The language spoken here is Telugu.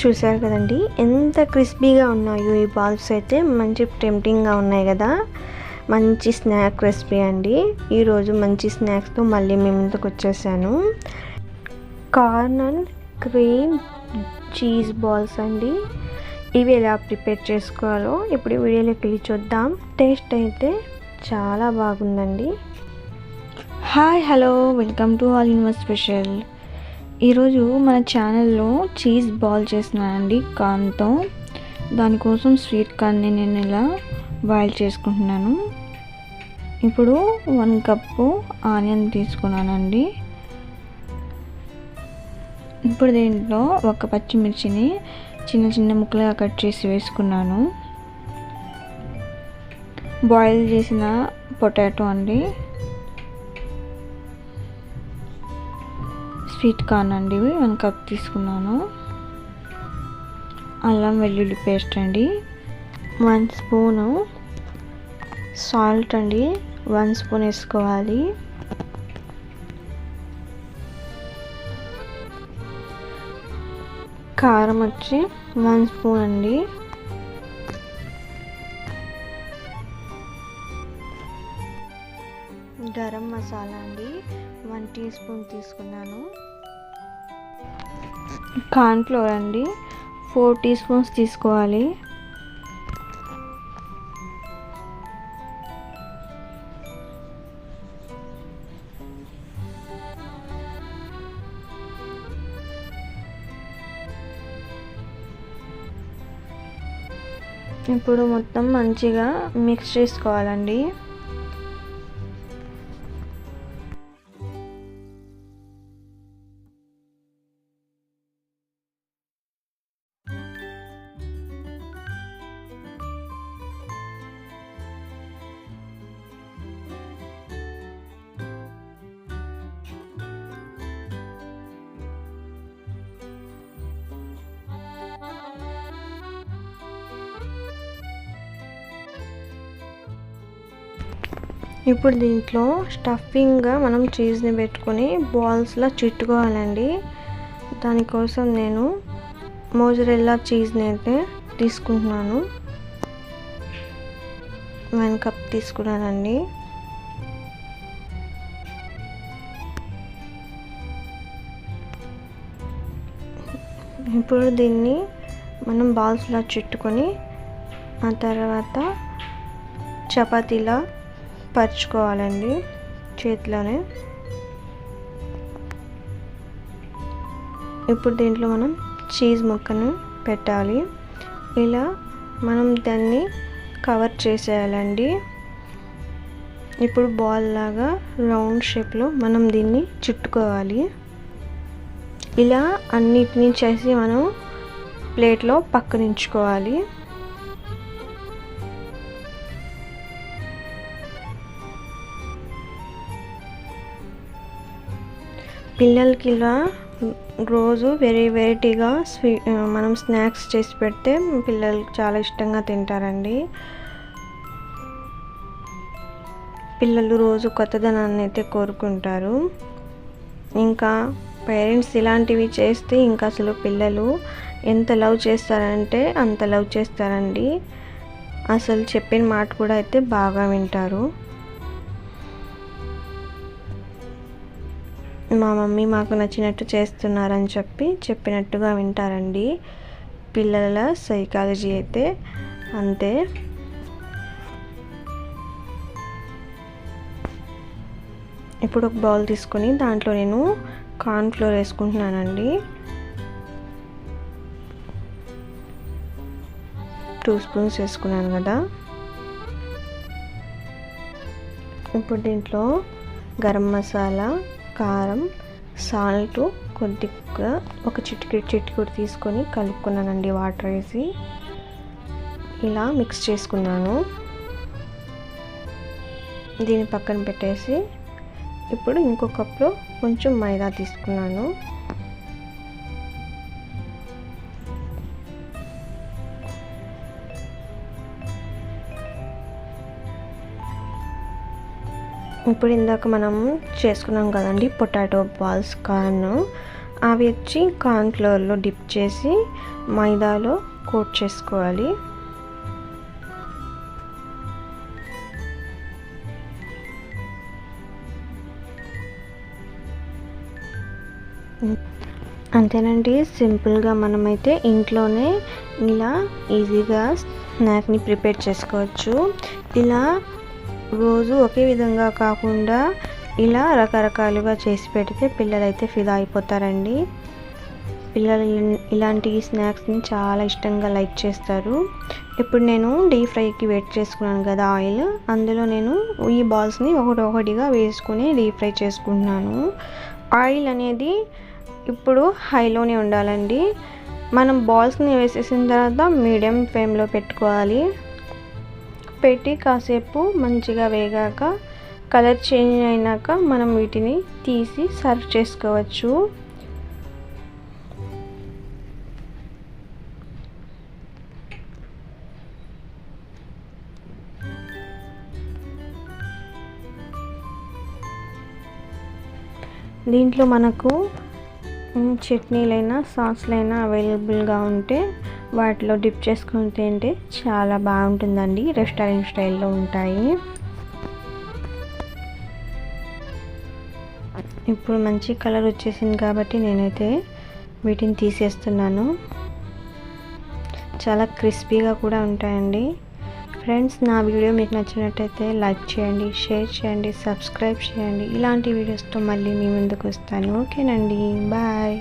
చూసారు కదండి. ఎంత క్రిస్పీగా ఉన్నాయో ఈ బాల్స్ అయితే. మంచి టెంప్టింగ్గా ఉన్నాయి కదా. మంచి స్నాక్ రెసిపీ అండి. ఈరోజు మంచి స్నాక్స్తో మళ్ళీ మేము ఇంతకు వచ్చేసాను. Corn and cream cheese balls అండి. ఇవి ఎలా ప్రిపేర్ చేసుకోవాలో ఇప్పుడు వీడియోలోకి వెళ్ళి చూద్దాం. టేస్ట్ అయితే చాలా బాగుందండి. Hi hello. Welcome to all in special. ఈరోజు మన ఛానల్లో చీజ్ బాల్ చేస్తున్నానండి కార్న్తో. దానికోసం స్వీట్ కార్న్ని నేను ఇలా బాయిల్ చేసుకుంటున్నాను. ఇప్పుడు వన్ కప్పు ఆనియన్ తీసుకున్నానండి. ఇప్పుడు దీంట్లో ఒక పచ్చిమిర్చిని చిన్న చిన్న ముక్కలుగా కట్ చేసి వేసుకున్నాను. బాయిల్ చేసిన పొటాటో అండి. స్వీట్ కార్న్ అండి వన్ కప్ తీసుకున్నాను. అల్లం వెల్లుల్లి పేస్ట్ అండి. వన్ స్పూను సాల్ట్ అండి. వన్ స్పూన్ వేసుకోవాలి. కారం వచ్చి వన్ స్పూన్ అండి. గరం మసాలా అండి. వన్ టీ స్పూన్ తీసుకున్నాను. కార్న్ఫ్లోర్ అండి. ఫోర్ టీ స్పూన్స్ తీసుకోవాలి. ఇప్పుడు మొత్తం మంచిగా మిక్స్ చేసుకోవాలండి. ఇప్పుడు దీంట్లో స్టఫింగ్గా మనం చీజ్ని పెట్టుకొని బాల్స్లా చుట్టుకోవాలండి. దానికోసం నేను మోజరెల్లా చీజ్ని అయితే తీసుకుంటున్నాను. వన్ కప్ తీసుకున్నానండి. ఇప్పుడు దీన్ని మనం బాల్స్లా చుట్టుకొని ఆ తర్వాత చపాతీలా పరుచుకోవాలండి చేతిలోనే. ఇప్పుడు దీంట్లో మనం చీజ్ ముక్కను పెట్టాలి. ఇలా మనం దాన్ని కవర్ చేసేయాలండి. ఇప్పుడు బాల్ లాగా రౌండ్ షేప్లో మనం దీన్ని చుట్టుకోవాలి. ఇలా అన్నిటినీ చేసి మనం ప్లేట్లో పక్కనించుకోవాలి. పిల్లలకి ఇలా రోజు వెరీ వెరైటీగా స్వీ మనం స్నాక్స్ చేసి పెడితే పిల్లలు చాలా ఇష్టంగా తింటారండి. పిల్లలు రోజు కొత్తదనాన్ని అయితే కోరుకుంటారు. ఇంకా పేరెంట్స్ ఇలాంటివి చేస్తే ఇంకా అసలు పిల్లలు ఎంత లవ్ చేస్తారంటే అంత లవ్ చేస్తారండి. అసలు చెప్పిన మాట కూడా అయితే బాగా వింటారు. మా మమ్మీ మాకు నచ్చినట్టు చేస్తున్నారని చెప్పి చెప్పినట్టుగా వింటారండి. పిల్లల సైకాలజీ అయితే అంతే. ఇప్పుడు ఒక బౌల్ తీసుకొని దాంట్లో నేను కార్న్ ఫ్లోర్ వేసుకుంటున్నానండి. టూ స్పూన్స్ వేసుకున్నాను కదా. ఇప్పుడు దీంట్లో గరం మసాలా కారం సాల్ట్ కొద్దిగా ఒక చిటికెడు చిటికెడు తీసుకొని కలుపుకున్నానండి వాటర్ వేసి. ఇలా మిక్స్ చేసుకున్నాను. దీన్ని పక్కన పెట్టేసి ఇప్పుడు ఇంకో కప్లో కొంచెం మైదా తీసుకున్నాను. ఇప్పుడు ఇందాక మనం చేసుకున్నాం కదండి పొటాటో బాల్స్ కార్న్. అవి వచ్చి కార్న్ఫ్లోర్లో డిప్ చేసి మైదాలో కోట్ చేసుకోవాలి. అంతేనండి సింపుల్గా మనమైతే ఇంట్లోనే ఇలా ఈజీగా స్నాక్ని ప్రిపేర్ చేసుకోవచ్చు. ఇలా రోజు ఒకే విధంగా కాకుండా ఇలా రకరకాలుగా చేసి పెడితే పిల్లలైతే ఫిదా అయిపోతారండి. పిల్లలు ఇలాంటి స్నాక్స్ని చాలా ఇష్టంగా లైక్ చేస్తారు. ఇప్పుడు నేను డీప్ ఫ్రైకి వెయిట్ చేసుకున్నాను కదా ఆయిల్. అందులో నేను ఈ బాల్స్ని ఒకటి ఒకటిగా వేసుకుని డీప్ ఫ్రై చేసుకుంటున్నాను. ఆయిల్ అనేది ఇప్పుడు హైలోనే ఉండాలండి. మనం బాల్స్ని వేసేసిన తర్వాత మీడియం ఫ్లేమ్లో పెట్టుకోవాలి. పెట్టి కాసేపు మంచిగా వేగాక కలర్ చేంజ్ అయినాక మనం వీటిని తీసి సర్వ్ చేసుకోవచ్చు. దీంట్లో మనకు చట్నీలైనా సాస్లైనా అవైలబుల్గా ఉంటే వాటిలో డిప్ చేసుకుని తింటే చాలా బాగుంటుందండి. రెస్టారెంట్ స్టైల్లో ఉంటాయి. ఇప్పుడు మంచి కలర్ వచ్చేసింది కాబట్టి నేనైతే వీటిని తీసేస్తున్నాను. చాలా క్రిస్పీగా కూడా ఉంటాయండి. ఫ్రెండ్స్ నా వీడియో మీకు నచ్చినట్టయితే లైక్ చేయండి షేర్ చేయండి సబ్స్క్రైబ్ చేయండి. ఇలాంటి వీడియోస్తో మళ్ళీ మీ ముందుకు వస్తాను. ఓకేనండి. బాయ్.